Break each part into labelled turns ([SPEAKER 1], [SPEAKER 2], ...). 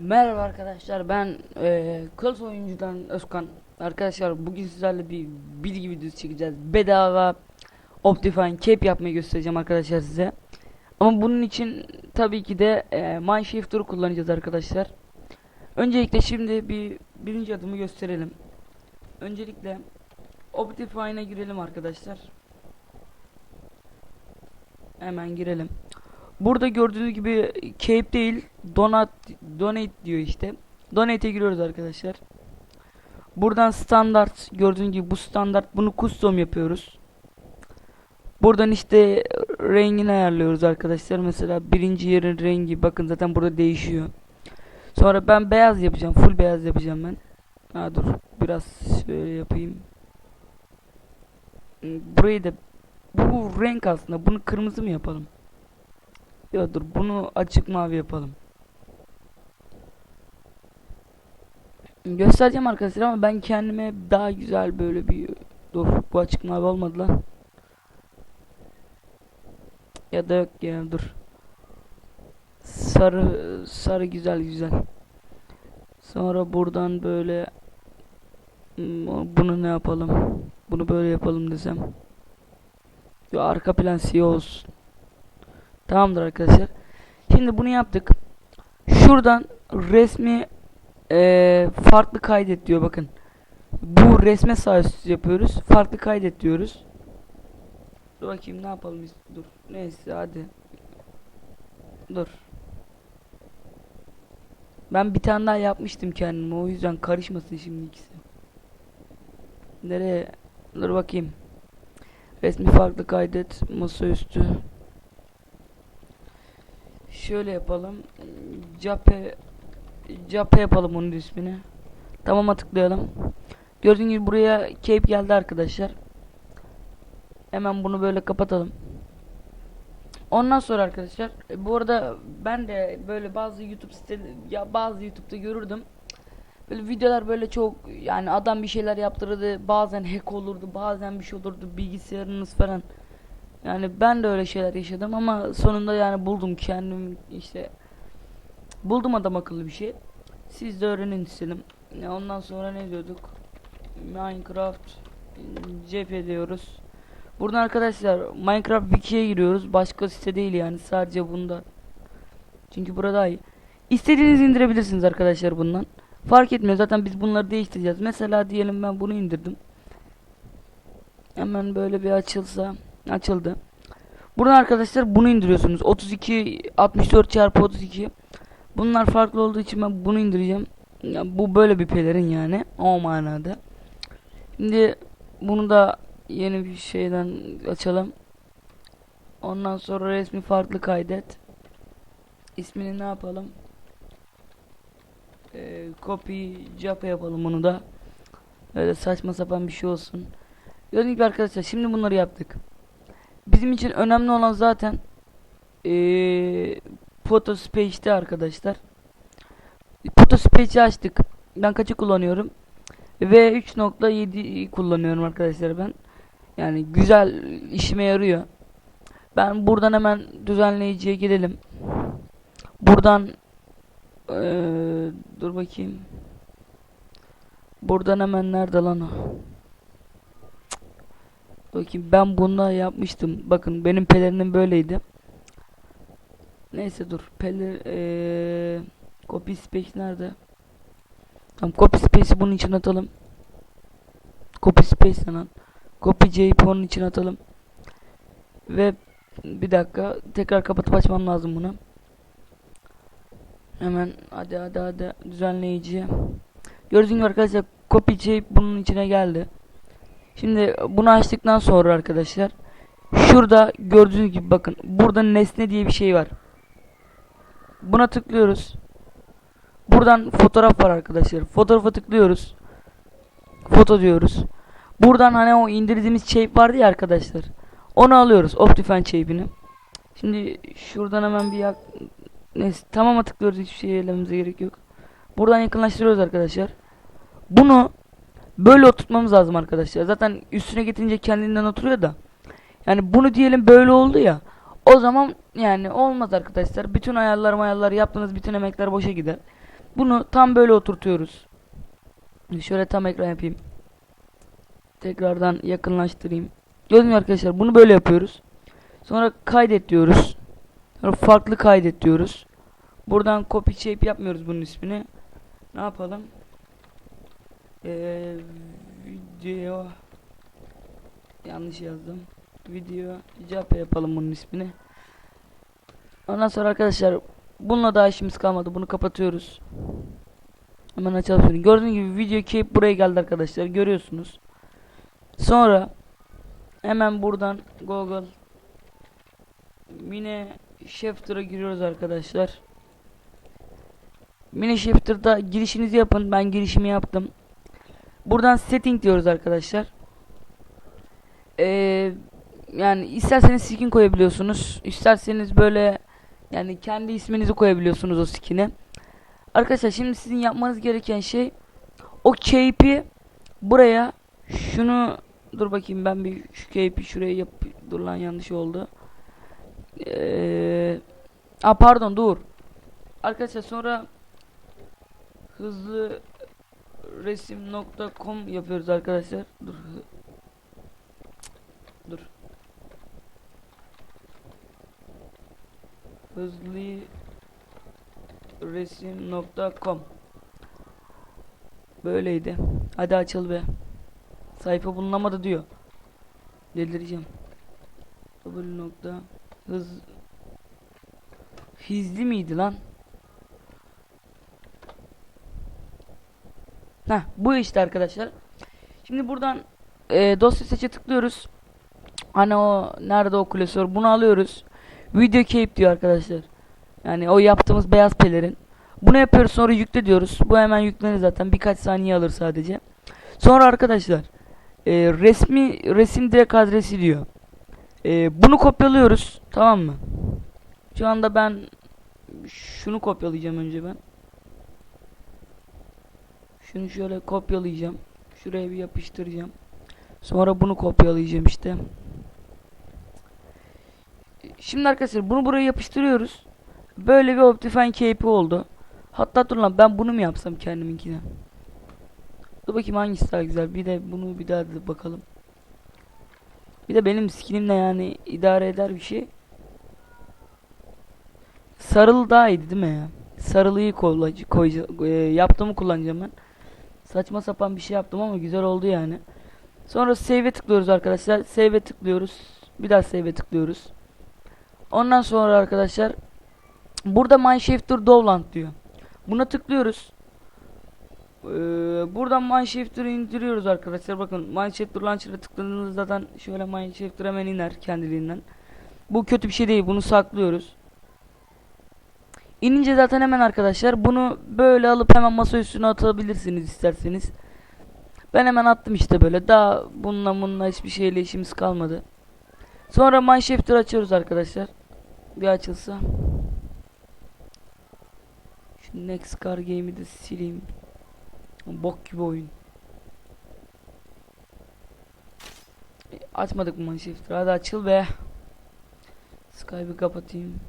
[SPEAKER 1] Merhaba arkadaşlar ben eee Kılıç oyuncudan Özkan. Arkadaşlar bugün sizlerle bir bilgi videosu çekeceğiz. Bedava Optifine Cape yapmayı göstereceğim arkadaşlar size. Ama bunun için tabii ki de eee Mineshifter'ı kullanacağız arkadaşlar. Öncelikle şimdi bir birinci adımı gösterelim. Öncelikle Optifine'a girelim arkadaşlar. Hemen girelim Burada gördüğünüz gibi cape değil donat donate diyor işte. Donate'e giriyoruz arkadaşlar. Buradan standart gördüğünüz gibi bu standart bunu custom yapıyoruz. Buradan işte rengini ayarlıyoruz arkadaşlar. Mesela birinci yerin rengi bakın zaten burada değişiyor. Sonra ben beyaz yapacağım. Full beyaz yapacağım ben. Ha dur biraz şöyle yapayım. Burayı da bu renk aslında. Bunu kırmızı mı yapalım? Ya dur bunu açık mavi yapalım. Göstereceğim arkadaşlar ama ben kendime daha güzel böyle bir dur bu açık mavi olmadı lan. Ya da yok ya dur. Sarı sarı güzel güzel. Sonra buradan böyle hmm, bunu ne yapalım? Bunu böyle yapalım desem. Ya arka plan siyah olsun. Tamamdır arkadaşlar. Şimdi bunu yaptık. Şuradan resmi eee, farklı kaydet diyor bakın. Bu resme sağ yapıyoruz. Farklı kaydet diyoruz. Dur bakayım ne yapalım biz. Dur. Neyse hadi. Dur. Ben bir tane daha yapmıştım kendime. O yüzden karışmasın şimdi ikisi. Nereye? Dur bakayım. Resmi farklı kaydet. Masaüstü. Şöyle yapalım. Cape Cape yapalım onun ismini. Tamam'a tıklayalım. Gördüğünüz gibi buraya cape geldi arkadaşlar. Hemen bunu böyle kapatalım. Ondan sonra arkadaşlar e, bu arada ben de böyle bazı YouTube site ya bazı YouTube'da görürdüm. Böyle videolar böyle çok yani adam bir şeyler yaptırırdı. Bazen hack olurdu, bazen bir şey olurdu. Bilgisayarınız falan yani ben de öyle şeyler yaşadım ama sonunda yani buldum kendim işte buldum adam akıllı bir şey. Siz de öğrenin istedim. Ya ondan sonra ne diyorduk? Minecraft cephe diyoruz. Buradan arkadaşlar Minecraft Wiki'ye giriyoruz. Başka site değil yani sadece bunda. Çünkü burada iyi. İstediğinizi indirebilirsiniz arkadaşlar bundan. Fark etmiyor zaten biz bunları değiştireceğiz. Mesela diyelim ben bunu indirdim. Hemen böyle bir açılsa açıldı. Buradan arkadaşlar bunu indiriyorsunuz. 32 64 çarpı 32. Bunlar farklı olduğu için ben bunu indireceğim. Ya bu böyle bir pelerin yani o manada. Şimdi bunu da yeni bir şeyden açalım. Ondan sonra resmi farklı kaydet. İsmini ne yapalım? Ee, copy japa yapalım bunu da. Öyle saçma sapan bir şey olsun. Gördüğünüz gibi arkadaşlar şimdi bunları yaptık. Bizim için önemli olan zaten ee, Photospace'te arkadaşlar. Photospace'i açtık. Ben kaçı kullanıyorum? Ve 3.7 kullanıyorum arkadaşlar ben. Yani güzel işime yarıyor. Ben buradan hemen düzenleyiciye gidelim. Buradan ee, dur bakayım. Buradan hemen nerede lan o? Bakayım ben bunu yapmıştım. Bakın benim pelerinim böyleydi. Neyse dur. Peler ee, copy space nerede? Tamam copy space'i bunun için atalım. Copy space lan. Copy JP onun için atalım. Ve bir dakika tekrar kapatıp açmam lazım bunu. Hemen hadi hadi hadi düzenleyici. Gördüğünüz gibi arkadaşlar copy JP bunun içine geldi. Şimdi bunu açtıktan sonra arkadaşlar şurada gördüğünüz gibi bakın burada nesne diye bir şey var. Buna tıklıyoruz. Buradan fotoğraf var arkadaşlar. Fotoğrafa tıklıyoruz. Foto diyoruz. Buradan hani o indirdiğimiz shape vardı ya arkadaşlar. Onu alıyoruz. Optifine shape'ini. Şimdi şuradan hemen bir yak Neyse tamama tıklıyoruz. Hiçbir şey elememize gerek yok. Buradan yakınlaştırıyoruz arkadaşlar. Bunu böyle oturtmamız lazım arkadaşlar. Zaten üstüne getirince kendinden oturuyor da. Yani bunu diyelim böyle oldu ya. O zaman yani olmaz arkadaşlar. Bütün ayarlar ayarlar yaptığınız bütün emekler boşa gider. Bunu tam böyle oturtuyoruz. Şöyle tam ekran yapayım. Tekrardan yakınlaştırayım. Gördünüz arkadaşlar bunu böyle yapıyoruz. Sonra kaydet diyoruz. Sonra farklı kaydet diyoruz. Buradan copy shape yapmıyoruz bunun ismini. Ne yapalım? Ee, video yanlış yazdım. Video JPG yapalım bunun ismini. Ondan sonra arkadaşlar bununla daha işimiz kalmadı. Bunu kapatıyoruz. Hemen açalım şunu. Gördüğünüz gibi video keyip buraya geldi arkadaşlar. Görüyorsunuz. Sonra hemen buradan Google Mine Shifter'a giriyoruz arkadaşlar. Mini Shifter'da girişinizi yapın. Ben girişimi yaptım. Buradan setting diyoruz arkadaşlar. Ee, yani isterseniz skin koyabiliyorsunuz. İsterseniz böyle yani kendi isminizi koyabiliyorsunuz o skin'e. Arkadaşlar şimdi sizin yapmanız gereken şey o cape'i buraya şunu dur bakayım ben bir şu cape'i şuraya yap dur lan yanlış oldu. Ee, a pardon dur. Arkadaşlar sonra hızlı resim.com yapıyoruz arkadaşlar. Dur. Dur. Hızlı resim.com Böyleydi. Hadi açıl be. Sayfa bulunamadı diyor. Delireceğim. W nokta hız Hizli miydi lan? Heh, bu işte arkadaşlar. Şimdi buradan e, dosya seçe tıklıyoruz. Hani o nerede o klasör? Bunu alıyoruz. Video cape diyor arkadaşlar. Yani o yaptığımız beyaz pelerin. Bunu yapıyoruz sonra yükle diyoruz. Bu hemen yüklenir zaten. Birkaç saniye alır sadece. Sonra arkadaşlar e, resmi resim direkt adresi diyor. E, bunu kopyalıyoruz. Tamam mı? Şu anda ben şunu kopyalayacağım önce ben. Şunu şöyle kopyalayacağım. Şuraya bir yapıştıracağım. Sonra bunu kopyalayacağım işte. Şimdi arkadaşlar bunu buraya yapıştırıyoruz. Böyle bir Optifine cape'i oldu. Hatta dur lan ben bunu mu yapsam kendiminkine? Dur bakayım hangisi daha güzel. Bir de bunu bir daha da bakalım. Bir de benim skinimle yani idare eder bir şey. Sarılı daha iyiydi değil mi ya? Sarılıyı koyacağım, koyacağım, yaptığımı kullanacağım ben. Saçma sapan bir şey yaptım ama güzel oldu yani. Sonra save'e tıklıyoruz arkadaşlar. Save'e tıklıyoruz. Bir daha save'e tıklıyoruz. Ondan sonra arkadaşlar burada Mineshifter Dowland diyor. Buna tıklıyoruz. Ee, buradan Mineshifter'ı indiriyoruz arkadaşlar. Bakın Mineshifter Launcher'a tıkladığınızda zaten şöyle Mineshifter hemen iner kendiliğinden. Bu kötü bir şey değil. Bunu saklıyoruz. İnince zaten hemen arkadaşlar bunu böyle alıp hemen masa üstüne atabilirsiniz isterseniz. Ben hemen attım işte böyle. Daha bununla bununla hiçbir şeyle işimiz kalmadı. Sonra Mineshifter açıyoruz arkadaşlar. Bir açılsa. Şu Next Car Game'i de sileyim. Bok gibi oyun. E, Açmadık mı Mineshifter? Hadi açıl be. Skype'ı kapatayım.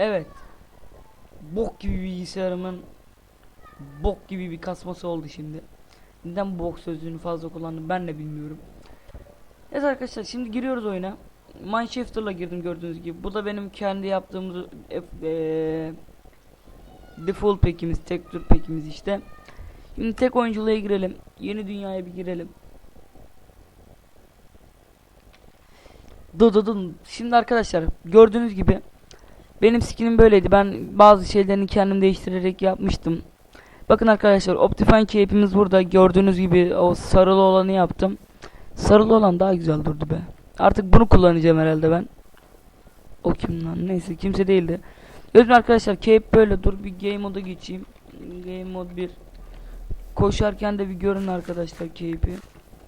[SPEAKER 1] Evet. Bok gibi bilgisayarımın bok gibi bir kasması oldu şimdi. Neden bok sözcüğünü fazla kullandım ben de bilmiyorum. Evet arkadaşlar şimdi giriyoruz oyuna. Mineshifter'la girdim gördüğünüz gibi. Bu da benim kendi yaptığımız e, default pekimiz, tek tür pekimiz işte. Şimdi tek oyunculuğa girelim. Yeni dünyaya bir girelim. Dı. Şimdi arkadaşlar gördüğünüz gibi benim skinim böyleydi. Ben bazı şeylerini kendim değiştirerek yapmıştım. Bakın arkadaşlar Optifine cape'imiz burada. Gördüğünüz gibi o sarılı olanı yaptım. Sarılı olan daha güzel durdu be. Artık bunu kullanacağım herhalde ben. O kim lan? Neyse kimse değildi. Gördüğünüz arkadaşlar cape böyle dur bir game moda geçeyim. Game mod 1. Koşarken de bir görün arkadaşlar cape'i.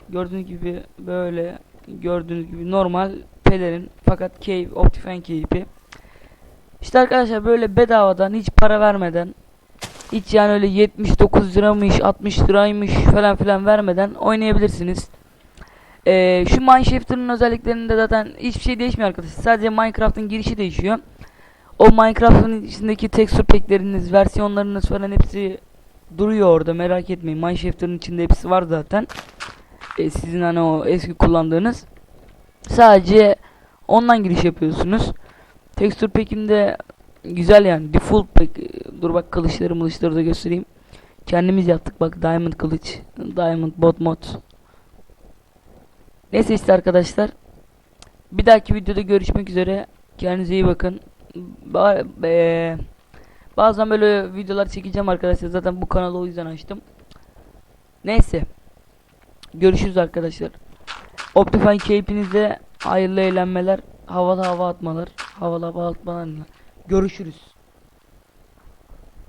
[SPEAKER 1] Gördüğünüz gibi böyle gördüğünüz gibi normal pelerin fakat cape Optifine cape'i. İşte arkadaşlar böyle bedavadan hiç para vermeden hiç yani öyle 79 liramış 60 liraymış falan filan vermeden oynayabilirsiniz. Ee, şu Mineshifter'ın özelliklerinde zaten hiçbir şey değişmiyor arkadaşlar. Sadece Minecraft'ın girişi değişiyor. O Minecraft'ın içindeki tekstür pack'leriniz, versiyonlarınız falan hepsi duruyor orada merak etmeyin. Mineshifter'ın içinde hepsi var zaten. E, sizin hani o eski kullandığınız. Sadece ondan giriş yapıyorsunuz. Tekstür pack'inde güzel yani. Default pack. Dur bak kılıçları mılıçları da göstereyim. Kendimiz yaptık bak diamond kılıç, diamond bot mod. Neyse işte arkadaşlar. Bir dahaki videoda görüşmek üzere. Kendinize iyi bakın. Ba bazen böyle videolar çekeceğim arkadaşlar. Zaten bu kanalı o yüzden açtım. Neyse. Görüşürüz arkadaşlar. Optifine keyfinize hayırlı eğlenmeler. Havalı hava atmalar. Havalı hava atmalar. Görüşürüz.